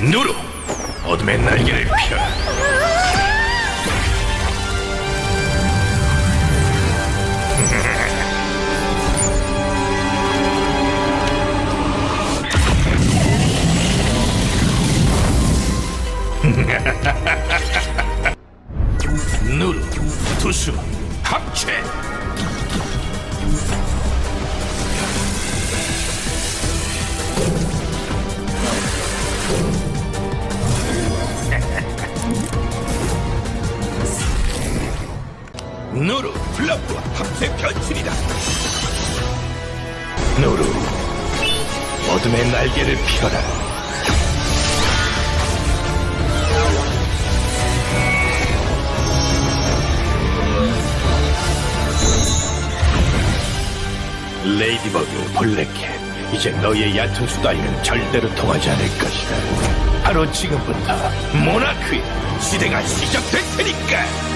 누루 어둠의 날개를 펴라. 누루 투수 합체 누루 플라프와 합체 변신이다. 누루 어둠의 날개를 펴라. 레이디버그 블랙캣 이제 너희의 얕은 수다에는 절대로 통하지 않을 것이다. 바로 지금부터 모나크의 시대가 시작될 테니까